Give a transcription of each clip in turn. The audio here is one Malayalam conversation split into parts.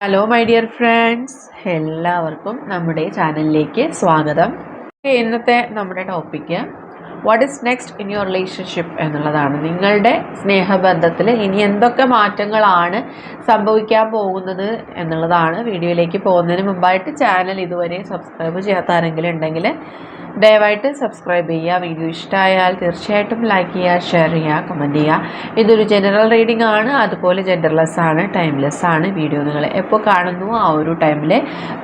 ഹലോ മൈ ഡിയർ ഫ്രണ്ട്സ് എല്ലാവർക്കും നമ്മുടെ ചാനലിലേക്ക് സ്വാഗതം. ഇന്നത്തെ നമ്മുടെ topic what is next in your relationship എന്നുള്ളതാണ്. നിങ്ങളുടെ സ്നേഹബന്ധത്തിൽ ഇനി എന്തൊക്കെ മാറ്റങ്ങളാണ് സംഭവിക്കാൻ പോകുന്നത് എന്നുള്ളതാണ് വീഡിയോയിലേക്ക് പോകുന്നതിന് മുമ്പായിട്ട് ചാനൽ ഇതുവരെ സബ്സ്ക്രൈബ് ചെയ്യാത്ത ആരെങ്കിലും ഉണ്ടെങ്കിൽ ദയവായിട്ട് സബ്സ്ക്രൈബ് ചെയ്യുക. വീഡിയോ ഇഷ്ടമായാൽ തീർച്ചയായിട്ടും ലൈക്ക് ചെയ്യുക ഷെയർ ചെയ്യുക കമന്റ് ചെയ്യുക. ഇതൊരു ജനറൽ റീഡിംഗ് ആണ്. അതുപോലെ ജെൻഡർലെസ് ആണ് ടൈംലെസ് ആണ്. വീഡിയോ നിങ്ങൾ എപ്പോൾ കാണുന്നു ആ ഒരു ടൈമിൽ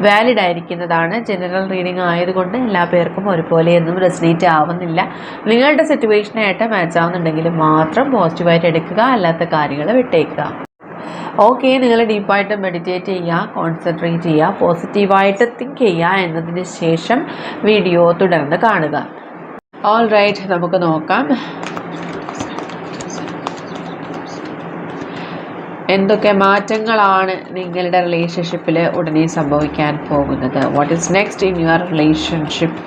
വാലിഡ് ആയിരിക്കുന്നതാണ് ജനറൽ റീഡിംഗ് ആയതുകൊണ്ട് എല്ലാ പേർക്കും ഒരുപോലെയൊന്നും റെസിനേറ്റ് ആവുന്നില്ല. നിങ്ങളുടെ സിറ്റുവേഷനായിട്ട് മാച്ച് ആവുന്നുണ്ടെങ്കിൽ മാത്രം പോസിറ്റീവായിട്ട് എടുക്കുക അല്ലാത്ത കാര്യങ്ങൾ വിട്ടേക്കുക. ഓക്കെ നിങ്ങൾ ഡീപ്പായിട്ട് മെഡിറ്റേറ്റ് ചെയ്യുക കോൺസെൻട്രേറ്റ് ചെയ്യുക പോസിറ്റീവായിട്ട് തിങ്ക് ചെയ്യുക എന്നതിന് ശേഷം വീഡിയോ തുടർന്ന് കാണുക. ഓൾ റൈറ്റ് നമുക്ക് നോക്കാം. എന്തൊക്കെ മാറ്റങ്ങളാണ് നിങ്ങളുടെ റിലേഷൻഷിപ്പിൽ ഉടനെ സംഭവിക്കാൻ പോകുന്നത്? What is next in your relationship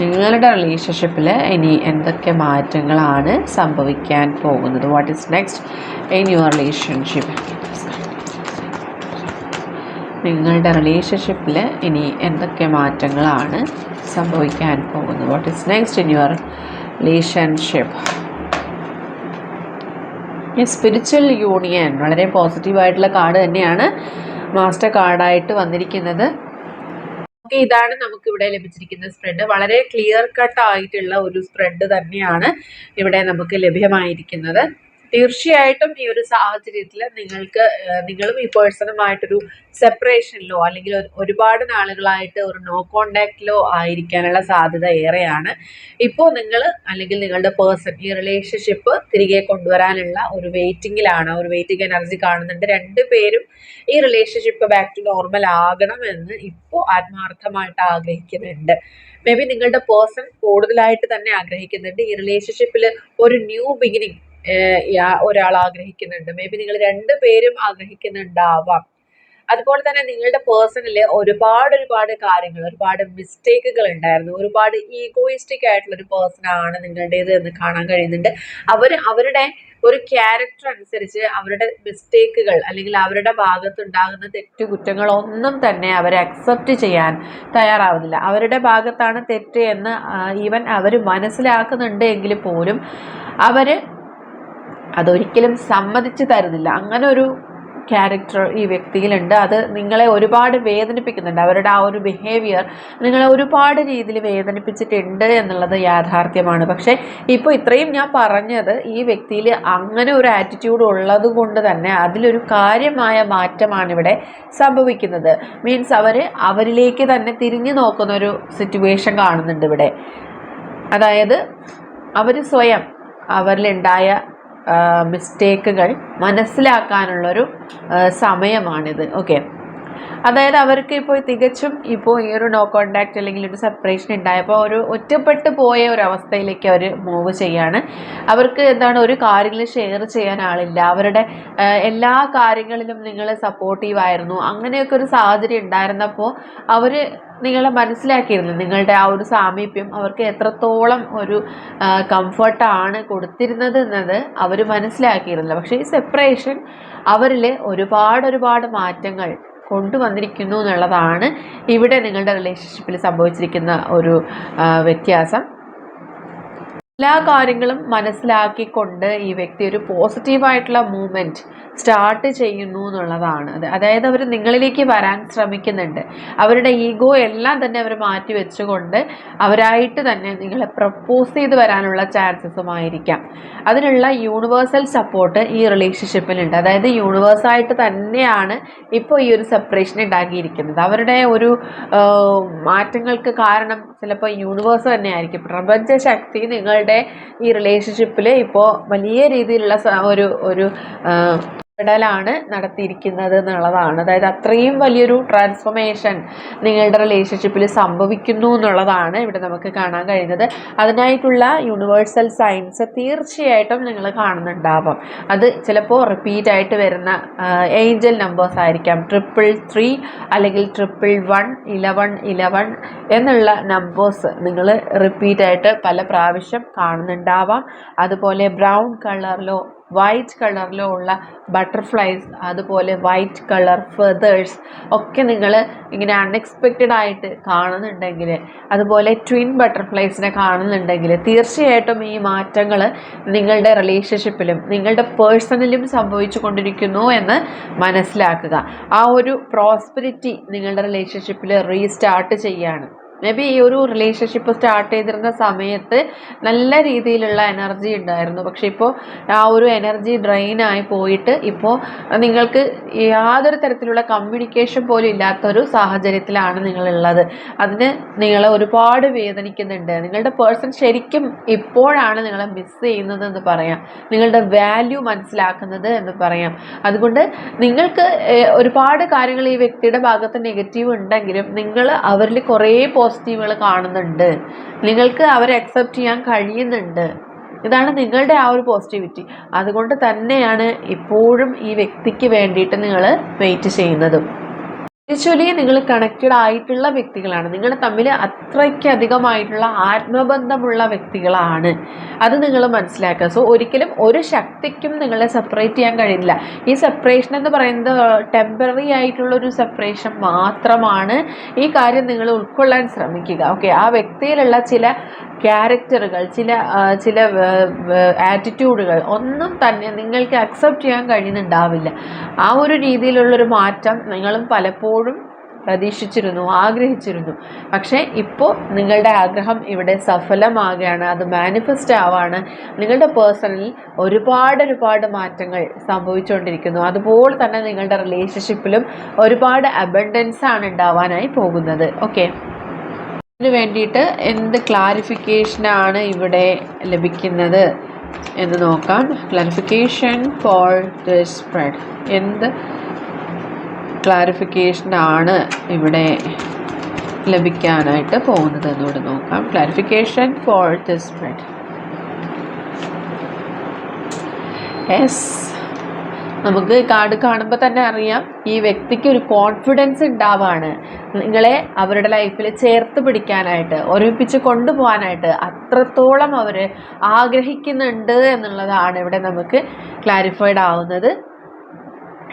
നിങ്ങളുടെ റിലേഷൻഷിപ്പിൽ ഇനി എന്തൊക്കെ മാറ്റങ്ങളാണ് സംഭവിക്കാൻ പോകുന്നത്? What is next in your relationship നിങ്ങളുടെ റിലേഷൻഷിപ്പിൽ ഇനി എന്തൊക്കെ മാറ്റങ്ങളാണ് സംഭവിക്കാൻ പോകുന്നത്? What is next in your relationship ഈ സ്പിരിച്വൽ യൂണിയൻ വളരെ പോസിറ്റീവായിട്ടുള്ള കാർഡ് തന്നെയാണ് മാസ്റ്റർ കാർഡായിട്ട് വന്നിരിക്കുന്നത്. ഓക്കെ ഇതാണ് നമുക്ക് ഇവിടെ ലഭിച്ചിരിക്കുന്ന സ്പ്രെഡ് വളരെ ക്ലിയർ കട്ട് ആയിട്ടുള്ള ഒരു സ്പ്രെഡ് തന്നെയാണ് ഇവിടെ നമുക്ക് ലഭ്യമായിരിക്കുന്നത്. തീർച്ചയായിട്ടും ഈ ഒരു സാഹചര്യത്തിൽ നിങ്ങൾക്ക് നിങ്ങളും ഈ പേഴ്സണുമായിട്ടൊരു സെപ്പറേഷനിലോ അല്ലെങ്കിൽ ഒരുപാട് നാളുകളായിട്ട് ഒരു നോ കോണ്ടാക്റ്റിലോ ആയിരിക്കാനുള്ള സാധ്യത ഏറെയാണ്. ഇപ്പോൾ നിങ്ങൾ അല്ലെങ്കിൽ നിങ്ങളുടെ പേഴ്സൺ ഈ റിലേഷൻഷിപ്പ് തിരികെ കൊണ്ടുവരാനുള്ള ഒരു വെയിറ്റിങ്ങിലാണ് ഒരു വെയിറ്റിംഗ് എനർജി കാണുന്നുണ്ട്. രണ്ട് പേരും ഈ റിലേഷൻഷിപ്പ് ബാക്ക് ടു നോർമൽ ആകണമെന്ന് ഇപ്പോൾ ആത്മാർത്ഥമായിട്ട് ആഗ്രഹിക്കുന്നുണ്ട്. മേ ബി നിങ്ങളുടെ പേഴ്സൺ കൂടുതലായിട്ട് തന്നെ ആഗ്രഹിക്കുന്നുണ്ട് ഈ റിലേഷൻഷിപ്പിൽ ഒരു ന്യൂ ബിഗിനിങ് ഒരാൾ ആഗ്രഹിക്കുന്നുണ്ട്. മേ ബി നിങ്ങൾ രണ്ട് പേരും ആഗ്രഹിക്കുന്നുണ്ടാവാം. അതുപോലെ തന്നെ നിങ്ങളുടെ പേഴ്സണിൽ ഒരുപാട് ഒരുപാട് കാര്യങ്ങൾ ഒരുപാട് മിസ്റ്റേക്കുകൾ ഉണ്ടായിരുന്നു ഒരുപാട് ഈഗോയിസ്റ്റിക് ആയിട്ടുള്ള ഒരു പേഴ്സൺ ആണ് നിങ്ങളുടേത് എന്ന് കാണാൻ കഴിയുന്നുണ്ട്. അവർ അവരുടെ ഒരു ക്യാരക്ടർ അനുസരിച്ച് അവരുടെ മിസ്റ്റേക്കുകൾ അല്ലെങ്കിൽ അവരുടെ ഭാഗത്തുണ്ടാകുന്ന തെറ്റുകുറ്റങ്ങളൊന്നും തന്നെ അവർ അക്സെപ്റ്റ് ചെയ്യാൻ തയ്യാറാവുന്നില്ല. അവരുടെ ഭാഗത്താണ് തെറ്റ് എന്ന് ഈവൻ അവർ മനസ്സിലാക്കുന്നുണ്ട് എങ്കിൽ പോലും അവർ അതൊരിക്കലും സമ്മതിച്ചു തരുന്നില്ല. അങ്ങനെ ഒരു ക്യാരക്ടർ ഈ വ്യക്തിയിലുണ്ട്. അത് നിങ്ങളെ ഒരുപാട് വേദനിപ്പിക്കുന്നുണ്ട്. അവരുടെ ആ ഒരു ബിഹേവിയർ നിങ്ങളെ ഒരുപാട് രീതിയിൽ വേദനിപ്പിച്ചിട്ടുണ്ട് എന്നുള്ളത് യാഥാർത്ഥ്യമാണ്. പക്ഷേ ഇപ്പോൾ ഇത്രയും ഞാൻ പറഞ്ഞത് ഈ വ്യക്തിയിൽ അങ്ങനെ ഒരു ആറ്റിറ്റ്യൂഡ് ഉള്ളത് കൊണ്ട് തന്നെ അതിലൊരു കാര്യമായ മാറ്റമാണ് ഇവിടെ സംഭവിക്കുന്നത്. മീൻസ് അവർ അവരിലേക്ക് തന്നെ തിരിഞ്ഞു നോക്കുന്ന ഒരു സിറ്റുവേഷൻ കാണുന്നുണ്ട് ഇവിടെ. അതായത് അവർ സ്വയം അവരിലുണ്ടായ മിസ്റ്റേക്കുകൾ മനസ്സിലാക്കാനുള്ളൊരു സമയമാണിത്. ഓക്കെ. അതായത് അവർക്ക് ഇപ്പോൾ തികച്ചും ഇപ്പോൾ ഈ ഒരു നോ കോണ്ടാക്റ്റ് അല്ലെങ്കിൽ ഒരു സെപ്പറേഷൻ ഉണ്ടായപ്പോൾ ഒരു ഒറ്റപ്പെട്ട് പോയ ഒരു അവസ്ഥയിലേക്ക് അവർ മൂവ് ചെയ്യാണ്. അവർക്ക് എന്താണ് ഒരു കാര്യങ്ങൾ ഷെയർ ചെയ്യാൻ ആളില്ല. അവരുടെ എല്ലാ കാര്യങ്ങളിലും നിങ്ങൾ സപ്പോർട്ടീവ് ആയിരുന്നു. അങ്ങനെയൊക്കെ ഒരു സാഹചര്യം ഉണ്ടായിരുന്നപ്പോൾ അവർ നിങ്ങളെ മനസ്സിലാക്കിയിരുന്നു നിങ്ങളുടെ ആ ഒരു സാമീപ്യം അവർക്ക് എത്രത്തോളം ഒരു കംഫർട്ടാണ് കൊടുത്തിരുന്നത് എന്നത് അവർ മനസ്സിലാക്കിയിരുന്നില്ല. പക്ഷേ ഈ സെപ്പറേഷൻ അവരിൽ ഒരുപാട് ഒരുപാട് മാറ്റങ്ങൾ കൊണ്ടുവന്നിരിക്കുന്നു എന്നുള്ളതാണ് ഇവിടെ നിങ്ങളുടെ റിലേഷൻഷിപ്പിൽ സംഭവിച്ചിരിക്കുന്ന ഒരു വ്യത്യാസം. എല്ലാ കാര്യങ്ങളും മനസ്സിലാക്കിക്കൊണ്ട് ഈ വ്യക്തി ഒരു പോസിറ്റീവായിട്ടുള്ള മൂവ്മെന്റ് സ്റ്റാർട്ട് ചെയ്യുന്നു എന്നുള്ളതാണ്. അതായത് അവർ നിങ്ങളിലേക്ക് വരാൻ ശ്രമിക്കുന്നുണ്ട്. അവരുടെ ഈഗോ എല്ലാം തന്നെ അവർ മാറ്റി വെച്ചുകൊണ്ട് അവരായിട്ട് തന്നെ നിങ്ങളെ പ്രപ്പോസ് ചെയ്ത് വരാനുള്ള ചാൻസസുമായിരിക്കാം അതിനുള്ള യൂണിവേഴ്സൽ സപ്പോർട്ട് ഈ റിലേഷൻഷിപ്പിലുണ്ട് അതായത് യൂണിവേഴ്സായിട്ട് തന്നെയാണ് ഇപ്പോൾ ഈ ഒരു സെപ്പറേഷൻ ഉണ്ടാക്കിയിരിക്കുന്നത്. അവരുടെ ഒരു മാറ്റങ്ങൾക്ക് കാരണം ചിലപ്പോൾ യൂണിവേഴ്സ് തന്നെയായിരിക്കും. പ്രപഞ്ച ശക്തി നിങ്ങളുടെ ഈ റിലേഷൻഷിപ്പിൽ ഇപ്പോൾ വലിയ രീതിയിലുള്ള ഒരു ഒരു ഇടപെടലാണ് നടത്തിയിരിക്കുന്നത് എന്നുള്ളതാണ്. അതായത് അത്രയും വലിയൊരു ട്രാൻസ്ഫോർമേഷൻ നിങ്ങളുടെ റിലേഷൻഷിപ്പിൽ സംഭവിക്കുന്നു എന്നുള്ളതാണ് ഇവിടെ നമുക്ക് കാണാൻ കഴിയുന്നത്. അതിനായിട്ടുള്ള യൂണിവേഴ്സൽ സയൻസ് തീർച്ചയായിട്ടും നിങ്ങൾ കാണുന്നുണ്ടാവാം. അത് ചിലപ്പോൾ റിപ്പീറ്റ് ആയിട്ട് വരുന്ന ഏഞ്ചൽ നമ്പേഴ്സ് ആയിരിക്കാം. ട്രിപ്പിൾ ത്രീ അല്ലെങ്കിൽ ട്രിപ്പിൾ വൺ ഇലവൺ ഇലവൺ എന്നുള്ള നമ്പേഴ്സ് നിങ്ങൾ റിപ്പീറ്റ് ആയിട്ട് പല പ്രാവശ്യം കാണുന്നുണ്ടാവാം. അതുപോലെ ബ്രൗൺ കളറിലോ വൈറ്റ് കളറിലോ ഉള്ള ബട്ടർഫ്ലൈസ് അതുപോലെ വൈറ്റ് കളർ ഫെതേഴ്സ് ഒക്കെ നിങ്ങൾ ഇങ്ങനെ അൺഎക്സ്പെക്റ്റഡ് ആയിട്ട് കാണുന്നുണ്ടെങ്കിൽ അതുപോലെ ട്വിൻ ബട്ടർഫ്ലൈസിനെ കാണുന്നുണ്ടെങ്കിൽ തീർച്ചയായിട്ടും ഈ മാറ്റങ്ങൾ നിങ്ങളുടെ റിലേഷൻഷിപ്പിലും നിങ്ങളുടെ പേഴ്സണലും സംഭവിച്ചു കൊണ്ടിരിക്കുന്നു എന്ന് മനസ്സിലാക്കുക. ആ ഒരു പ്രോസ്പെരിറ്റി നിങ്ങളുടെ റിലേഷൻഷിപ്പിൽ റീസ്റ്റാർട്ട് ചെയ്യാണ്. മേ ബി ഈ ഒരു റിലേഷൻഷിപ്പ് സ്റ്റാർട്ട് ചെയ്തിരുന്ന സമയത്ത് നല്ല രീതിയിലുള്ള എനർജി ഉണ്ടായിരുന്നു. പക്ഷെ ഇപ്പോൾ ആ ഒരു എനർജി ഡ്രെയിൻ ആയി പോയിട്ട് ഇപ്പോൾ നിങ്ങൾക്ക് യാതൊരു തരത്തിലുള്ള കമ്മ്യൂണിക്കേഷൻ പോലും ഇല്ലാത്തൊരു സാഹചര്യത്തിലാണ് നിങ്ങളുള്ളത്. അതിന് നിങ്ങളെ ഒരുപാട് വേദനിക്കുന്നുണ്ട്. നിങ്ങളുടെ പേഴ്സൺ ശരിക്കും ഇപ്പോഴാണ് നിങ്ങളെ മിസ് ചെയ്യുന്നത് എന്ന് പറയാം. നിങ്ങളുടെ വാല്യൂ മനസ്സിലാക്കുന്നത് എന്ന് പറയാം. അതുകൊണ്ട് നിങ്ങൾക്ക് ഒരുപാട് കാര്യങ്ങൾ ഈ വ്യക്തിയുടെ ഭാഗത്ത് നെഗറ്റീവ് ഉണ്ടെങ്കിലും നിങ്ങൾ അവരിൽ കുറേ പോസിറ്റീവുകൾ കാണുന്നുണ്ട്. നിങ്ങൾക്ക് അവരെ അക്സെപ്റ്റ് ചെയ്യാൻ കഴിയുന്നുണ്ട്. ഇതാണ് നിങ്ങളുടെ ആ ഒരു പോസിറ്റിവിറ്റി അതുകൊണ്ട് തന്നെയാണ് ഇപ്പോഴും ഈ വ്യക്തിക്ക് വേണ്ടിയിട്ട് നിങ്ങൾ വെയിറ്റ് ചെയ്യുന്നതും. സ്പിരിച്വലി നിങ്ങൾ കണക്റ്റഡ് ആയിട്ടുള്ള വ്യക്തികളാണ്. നിങ്ങൾ തമ്മിൽ അത്രയ്ക്കധികമായിട്ടുള്ള ആത്മബന്ധമുള്ള വ്യക്തികളാണ്. അത് നിങ്ങൾ മനസ്സിലാക്കുക. സോ ഒരിക്കലും ഒരു ശക്തിക്കും നിങ്ങളെ സെപ്പറേറ്റ് ചെയ്യാൻ കഴിയില്ല ഈ സെപ്പറേഷൻ എന്ന് പറയുന്നത് ടെമ്പററി ആയിട്ടുള്ള ഒരു സെപ്പറേഷൻ മാത്രമാണ് ഈ കാര്യം നിങ്ങൾ ഉൾക്കൊള്ളാൻ ശ്രമിക്കുക. ഓക്കെ ആ വ്യക്തിയിലുള്ള ചില ക്യാരക്ടറുകൾ ചില ചില ആറ്റിറ്റ്യൂഡുകൾ ഒന്നും തന്നെ നിങ്ങൾക്ക് അക്സെപ്റ്റ് ചെയ്യാൻ കഴിയുന്നുണ്ടാവില്ല. ആ ഒരു രീതിയിലുള്ളൊരു മാറ്റം നിങ്ങളും പലപ്പോഴും പ്രതീക്ഷിച്ചിരുന്നു ആഗ്രഹിച്ചിരുന്നു. പക്ഷേ ഇപ്പോൾ നിങ്ങളുടെ ആഗ്രഹം ഇവിടെ സഫലമാകുകയാണ് അത് മാനിഫെസ്റ്റ് ആവാണ്. നിങ്ങളുടെ പേഴ്സണലിൽ ഒരുപാട് ഒരുപാട് മാറ്റങ്ങൾ സംഭവിച്ചുകൊണ്ടിരിക്കുന്നു. അതുപോലെ തന്നെ നിങ്ങളുടെ റിലേഷൻഷിപ്പിലും ഒരുപാട് അബണ്ടൻസ് ആണ് ഉണ്ടാവാനായി പോകുന്നത്. ഓക്കെ അതിന് വേണ്ടിയിട്ട് എന്ത് ക്ലാരിഫിക്കേഷനാണ് ഇവിടെ ലഭിക്കുന്നത് എന്ന് നോക്കാം. ക്ലാരിഫിക്കേഷൻ ഫോർ ദ സ്പ്രെഡ് എന്ത് ക്ലാരിഫിക്കേഷനാണ് ഇവിടെ ലഭിക്കാനായിട്ട് പോകുന്നത്. എന്നോട് നോക്കാം. ക്ലാരിഫിക്കേഷൻ ഫോർ സ്പ്രെഡ് എസ് നമുക്ക് കാർഡ് കാണുമ്പോൾ തന്നെ അറിയാം. ഈ വ്യക്തിക്ക് ഒരു കോൺഫിഡൻസ് ഉണ്ടാവാണ്. നിങ്ങളെ അവരുടെ ലൈഫിൽ ചേർത്ത് പിടിക്കാനായിട്ട് ഒരുമിപ്പിച്ച് കൊണ്ടുപോകാനായിട്ട് അത്രത്തോളം അവർ ആഗ്രഹിക്കുന്നുണ്ട് എന്നുള്ളതാണ് ഇവിടെ നമുക്ക് ക്ലാരിഫൈഡ് ആവുന്നത്.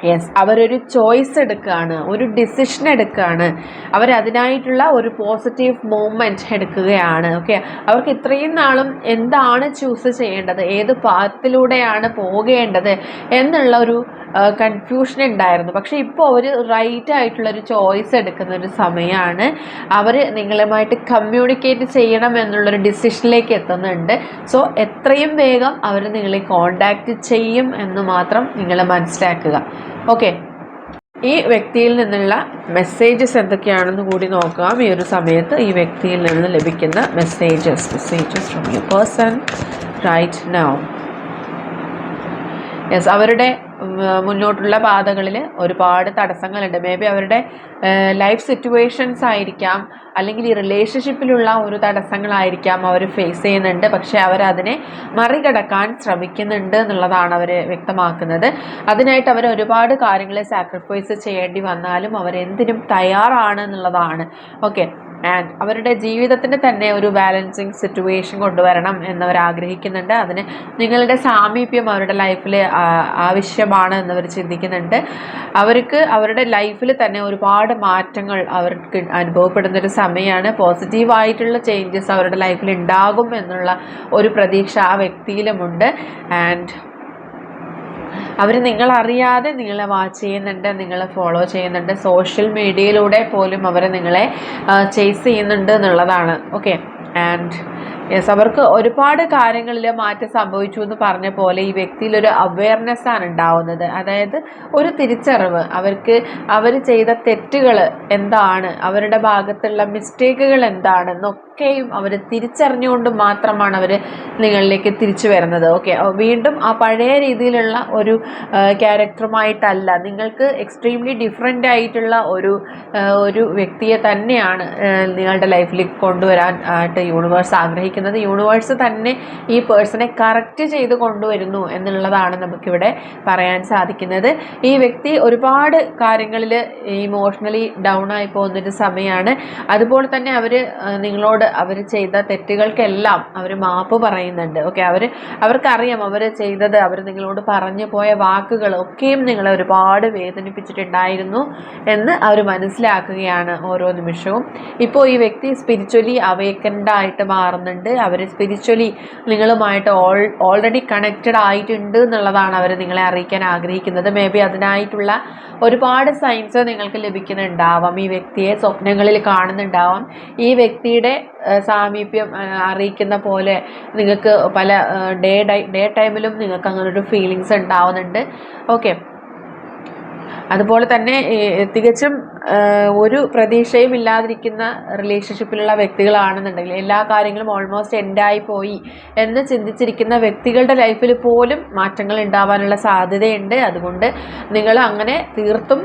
യെസ് അവരൊരു ചോയ്സ് എടുക്കുകയാണ് ഒരു ഡിസിഷൻ എടുക്കുകയാണ് അവരതിനായിട്ടുള്ള ഒരു പോസിറ്റീവ് മൂവ്മെന്റ് എടുക്കുകയാണ് ഓക്കെ അവർക്ക് ഇത്രയും നാളും എന്താണ് ചൂസ് ചെയ്യേണ്ടത്? ഏത് പാത്തിലൂടെയാണ് പോകേണ്ടത്? എന്നുള്ള ഒരു കൺഫ്യൂഷൻ ഉണ്ടായിരുന്നു. പക്ഷേ ഇപ്പോൾ അവർ റൈറ്റ് ആയിട്ടുള്ള ഒരു ചോയ്സ് എടുക്കുന്ന ഒരു സമയമാണ് അവർ നിങ്ങളുമായിട്ട് കമ്മ്യൂണിക്കേറ്റ് ചെയ്യണം എന്നുള്ളൊരു ഡിസിഷനിലേക്ക് എത്തുന്നുണ്ട്. സോ എത്രയും വേഗം അവർ നിങ്ങളെ കോണ്ടാക്റ്റ് ചെയ്യും എന്ന് മാത്രം നിങ്ങൾ മനസ്സിലാക്കുക. ഓക്കെ ഈ വ്യക്തിയിൽ നിന്നുള്ള മെസ്സേജസ് എന്തൊക്കെയാണെന്ന് കൂടി നോക്കാം. ഈ ഒരു സമയത്ത് ഈ വ്യക്തിയിൽ നിന്ന് ലഭിക്കുന്ന messages messages from you person right now yes അവരുടെ മുന്നോട്ടുള്ള പാതകളിൽ ഒരുപാട് തടസ്സങ്ങളുണ്ട്. മേ ബി അവരുടെ ലൈഫ് സിറ്റുവേഷൻസ് ആയിരിക്കാം അല്ലെങ്കിൽ ഈ റിലേഷൻഷിപ്പിലുള്ള ഒരു തടസ്സങ്ങളായിരിക്കാം അവർ ഫേസ് ചെയ്യുന്നുണ്ട്. പക്ഷേ അവരതിനെ മറികടക്കാൻ ശ്രമിക്കുന്നുണ്ട് എന്നുള്ളതാണ് അവർ വ്യക്തമാക്കുന്നത്. അതിനായിട്ട് അവർ ഒരുപാട് കാര്യങ്ങളെ സാക്രിഫൈസ് ചെയ്യേണ്ടി വന്നാലും അവരെന്തിനും തയ്യാറാണ് എന്നുള്ളതാണ്. ഓക്കെ ആൻഡ് അവരുടെ ജീവിതത്തിന്റെ തന്നെ ഒരു ബാലൻസിങ് സിറ്റുവേഷൻ കൊണ്ടുവരണം എന്നവർ ആഗ്രഹിക്കുന്നുണ്ട്. അതിന് നിങ്ങളുടെ സാമീപ്യം അവരുടെ ലൈഫിൽ ആവശ്യമാണ് എന്നവർ ചിന്തിക്കുന്നുണ്ട്. അവർക്ക് അവരുടെ ലൈഫിൽ തന്നെ ഒരുപാട് മാറ്റങ്ങൾ അവർക്ക് അനുഭവപ്പെടുന്ന ഒരു സമയമാണ് പോസിറ്റീവായിട്ടുള്ള ചേഞ്ചസ് അവരുടെ ലൈഫിൽ ഉണ്ടാകും എന്നുള്ള ഒരു പ്രതീക്ഷ ആ വ്യക്തിയിലുമുണ്ട്. ആൻഡ് അവർ നിങ്ങളറിയാതെ നിങ്ങളെ വാച്ച് ചെയ്യുന്നുണ്ട് നിങ്ങളെ ഫോളോ ചെയ്യുന്നുണ്ട്. സോഷ്യൽ മീഡിയയിലൂടെ പോലും അവർ നിങ്ങളെ ചേസ് ചെയ്യുന്നുണ്ട് എന്നുള്ളതാണ്. ഓക്കെ ആൻഡ് യെസ് അവർക്ക് ഒരുപാട് കാര്യങ്ങളിൽ മാറ്റം സംഭവിച്ചു എന്ന് പറഞ്ഞ പോലെ ഈ വ്യക്തിയിൽ ഒരു അവയർനെസ് ആണ് ഉണ്ടാവുന്നത്. അതായത് ഒരു തിരിച്ചറിവ്. അവർക്ക് അവർ ചെയ്ത തെറ്റുകൾ എന്താണ്? അവരുടെ ഭാഗത്തുള്ള മിസ്റ്റേക്കുകൾ എന്താണെന്നൊക്കെയും അവർ തിരിച്ചറിഞ്ഞുകൊണ്ട് മാത്രമാണ് അവർ നിങ്ങളിലേക്ക് തിരിച്ചു വരുന്നത്. ഓക്കെ വീണ്ടും ആ പഴയ രീതിയിലുള്ള ഒരു ക്യാരക്ടറുമായിട്ടല്ല. നിങ്ങൾക്ക് എക്സ്ട്രീംലി ഡിഫറെന്റ് ആയിട്ടുള്ള ഒരു ഒരു വ്യക്തിയെ തന്നെയാണ് നിങ്ങളുടെ ലൈഫിലേക്ക് കൊണ്ടുവരാൻ ആയിട്ട് യൂണിവേഴ്സ് ആഗ്രഹിക്കുന്നത്. ആഗ്രഹിക്കുന്നത് യൂണിവേഴ്സ് തന്നെ ഈ പേഴ്സണെ കറക്റ്റ് ചെയ്ത് കൊണ്ടുവരുന്നു എന്നുള്ളതാണ് നമുക്കിവിടെ പറയാൻ സാധിക്കുന്നത്. ഈ വ്യക്തി ഒരുപാട് കാര്യങ്ങളിൽ ഇമോഷണലി ഡൗൺ ആയി പോകുന്നൊരു സമയമാണ് അതുപോലെ തന്നെ അവർ നിങ്ങളോട് അവർ ചെയ്ത തെറ്റുകൾക്കെല്ലാം അവർ മാപ്പ് പറയുന്നുണ്ട്. ഓക്കെ അവർ അവർക്കറിയാം അവർ ചെയ്തത് അവർ നിങ്ങളോട് പറഞ്ഞു പോയ വാക്കുകൾ ഒക്കെയും നിങ്ങളെ ഒരുപാട് വേദനിപ്പിച്ചിട്ടുണ്ടായിരുന്നു എന്ന് അവർ മനസ്സിലാക്കുകയാണ് ഓരോ നിമിഷവും. ഇപ്പോൾ ഈ വ്യക്തി സ്പിരിച്വലി അവേക്കൻഡ് ആയിട്ട് മാറുന്നുണ്ട് അവർ സ്പിരിച്വലി നിങ്ങളുമായിട്ട് ഓൾ ഓൾറെഡി കണക്റ്റഡ് ആയിട്ടുണ്ട് എന്നുള്ളതാണ് അവർ നിങ്ങളെ അറിയിക്കാൻ ആഗ്രഹിക്കുന്നത്. മേ ബി അതിനായിട്ടുള്ള ഒരുപാട് സൈൻസ് നിങ്ങൾക്ക് ലഭിക്കുന്നുണ്ടാവാം. ഈ വ്യക്തിയെ സ്വപ്നങ്ങളിൽ കാണുന്നുണ്ടാവാം. ഈ വ്യക്തിയുടെ സാമീപ്യം അറിയിക്കുന്ന പോലെ നിങ്ങൾക്ക് പല ഡേ ഡേ ടൈമിലും നിങ്ങൾക്ക് അങ്ങനെ ഒരു ഫീലിങ്സ് ഉണ്ടാവുന്നുണ്ട്. ഓക്കെ അതുപോലെ തന്നെ തികച്ചും ഒരു പ്രതീക്ഷയും ഇല്ലാതിരിക്കുന്ന റിലേഷൻഷിപ്പിലുള്ള വ്യക്തികളാണെന്നുണ്ടെങ്കിൽ എല്ലാ കാര്യങ്ങളും ഓൾമോസ്റ്റ് എൻഡായി പോയി എന്ന് ചിന്തിച്ചിരിക്കുന്ന വ്യക്തികളുടെ ലൈഫിൽ പോലും മാറ്റങ്ങൾ ഉണ്ടാവാനുള്ള സാധ്യതയുണ്ട്. അതുകൊണ്ട് നിങ്ങൾ അങ്ങനെ തീർത്തും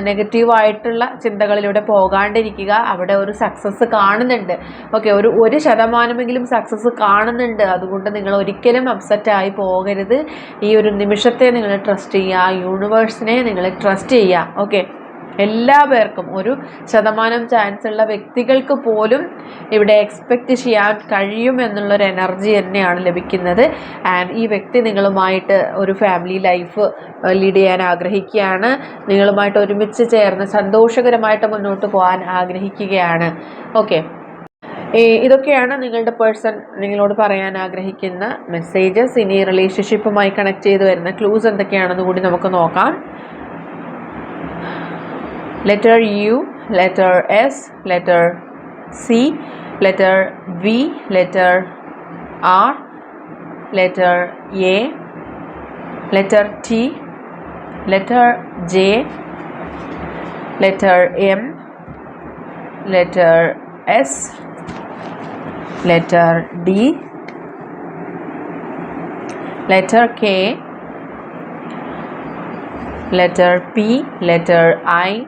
നെഗറ്റീവായിട്ടുള്ള ചിന്തകളിലൂടെ പോകാണ്ടിരിക്കുക. അവിടെ ഒരു സക്സസ് കാണുന്നുണ്ട്. ഓക്കെ ഒരു ഒരു ശതമാനമെങ്കിലും സക്സസ് കാണുന്നുണ്ട്. അതുകൊണ്ട് നിങ്ങൾ ഒരിക്കലും അപ്സെറ്റായി പോകരുത്. ഈ ഒരു നിമിഷത്തെ നിങ്ങൾ ട്രസ്റ്റ് ചെയ്യുക. യൂണിവേഴ്സിനെ നിങ്ങൾ ട്രസ്റ്റ് ചെയ്യുക. ഓക്കെ എല്ലാ പേർക്കും ഒരു ശതമാനം ചാൻസ് ഉള്ള വ്യക്തികൾക്ക് പോലും ഇവിടെ എക്സ്പെക്റ്റ് ചെയ്യാൻ കഴിയും എന്നുള്ളൊരു എനർജി തന്നെയാണ് ലഭിക്കുന്നത്. ആൻഡ് ഈ വ്യക്തി നിങ്ങളുമായിട്ട് ഒരു ഫാമിലി ലൈഫ് ലീഡ് ചെയ്യാൻ ആഗ്രഹിക്കുകയാണ്. നിങ്ങളുമായിട്ട് ഒരുമിച്ച് ചേർന്ന് സന്തോഷകരമായിട്ട് മുന്നോട്ട് പോകാൻ ആഗ്രഹിക്കുകയാണ്. ഓക്കെ ഇതൊക്കെയാണ് നിങ്ങളുടെ പേഴ്സൺ നിങ്ങളോട് പറയാൻ ആഗ്രഹിക്കുന്ന മെസ്സേജസ് ഇനി റിലേഷൻഷിപ്പുമായി കണക്ട് ചെയ്ത് വരുന്ന ക്ലൂസ് എന്തൊക്കെയാണെന്ന് കൂടി നമുക്ക് നോക്കാം. Letter U, letter S, letter C, letter V, letter R, letter A, letter T, letter J, letter M, letter S, letter D, letter K, letter P, letter I,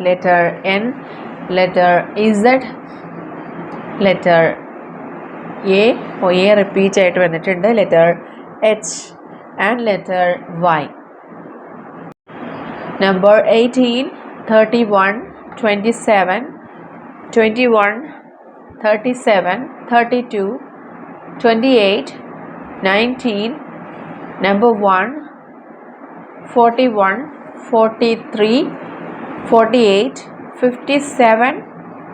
letter N, letter Z, letter A or A repeat ആയിട്ട് വന്നിട്ടുണ്ട് letter H and letter Y. Number 18, 31, 27, 21, 37, 32, 28, 19, number 1, 41, 43, forty eight fifty seven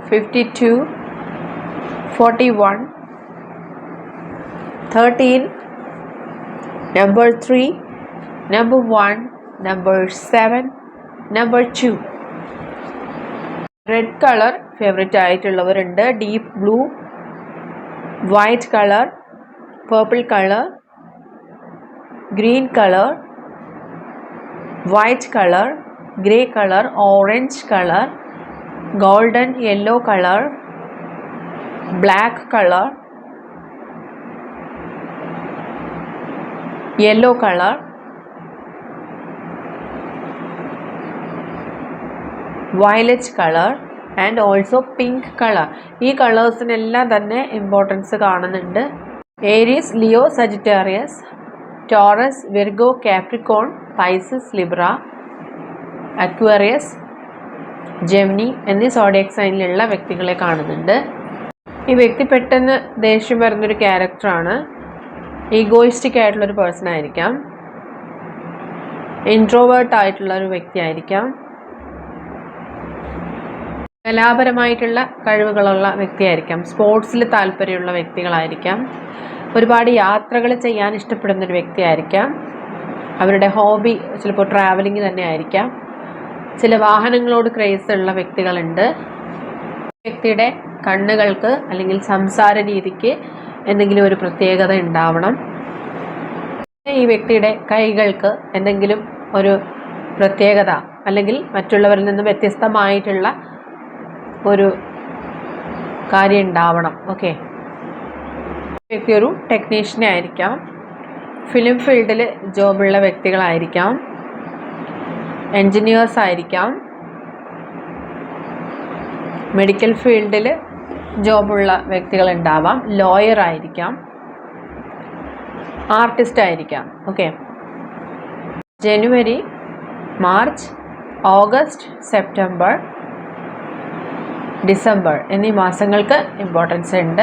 fifty two forty one thirteen number three number one number seven number two red colour favourite ആയിട്ടുള്ളവരുണ്ട്. Deep blue white colour purple colour green colour white colour grey colour orange colour golden yellow colour black colour yellow colour violet colour and also pink colour ഈ കളേഴ്സിനെല്ലാം തന്നെ ഇമ്പോർട്ടൻസ് കാണുന്നുണ്ട്. Aries Leo Sagittarius Taurus Virgo Capricorn Pisces Libra Aquarius Gemini എന്നീ സോഡിയക് സൈനിലുള്ള വ്യക്തികളെ കാണുന്നുണ്ട്. ഈ വ്യക്തി പെട്ടെന്ന് ദേഷ്യം വരുന്നൊരു ക്യാരക്ടറാണ് ഈഗോയിസ്റ്റിക് ആയിട്ടുള്ളൊരു പേഴ്സൺ ആയിരിക്കാം. ഇൻട്രോവേർട്ട് ആയിട്ടുള്ള ഒരു വ്യക്തി ആയിരിക്കാം. കലാപരമായിട്ടുള്ള കഴിവുകളുള്ള വ്യക്തിയായിരിക്കാം സ്പോർട്സിൽ താല്പര്യമുള്ള വ്യക്തികളായിരിക്കാം. ഒരുപാട് യാത്രകൾ ചെയ്യാൻ ഇഷ്ടപ്പെടുന്ന ഒരു വ്യക്തിയായിരിക്കാം അവരുടെ ഹോബി ചിലപ്പോൾ ട്രാവലിംഗ് തന്നെ ആയിരിക്കാം. ചില വാഹനങ്ങളോട് ക്രേസ് ഉള്ള വ്യക്തികളുണ്ട്. വ്യക്തിയുടെ കണ്ണുകൾക്ക് അല്ലെങ്കിൽ സംസാര രീതിക്ക് എന്തെങ്കിലും ഒരു പ്രത്യേകത ഉണ്ടാവണം. ഈ വ്യക്തിയുടെ കൈകൾക്ക് എന്തെങ്കിലും ഒരു പ്രത്യേകത അല്ലെങ്കിൽ മറ്റുള്ളവരിൽ നിന്ന് വ്യത്യസ്തമായിട്ടുള്ള ഒരു കാര്യം ഉണ്ടാവണം. ഓക്കെ. വ്യക്തി ഒരു ടെക്നീഷ്യനെ ആയിരിക്കാം. ഫിലിം ഫീൽഡിൽ ജോബുള്ള വ്യക്തികളായിരിക്കാം. എൻജിനീയേഴ്സ് ആയിരിക്കാം. മെഡിക്കൽ ഫീൽഡിൽ ജോബുള്ള വ്യക്തികളുണ്ടാവാം. ലോയർ ആയിരിക്കാം. ആർട്ടിസ്റ്റ് ആയിരിക്കാം. Okay January March August September December എന്നീ മാസങ്ങൾക്ക് ഇമ്പോർട്ടൻസ് ഉണ്ട്.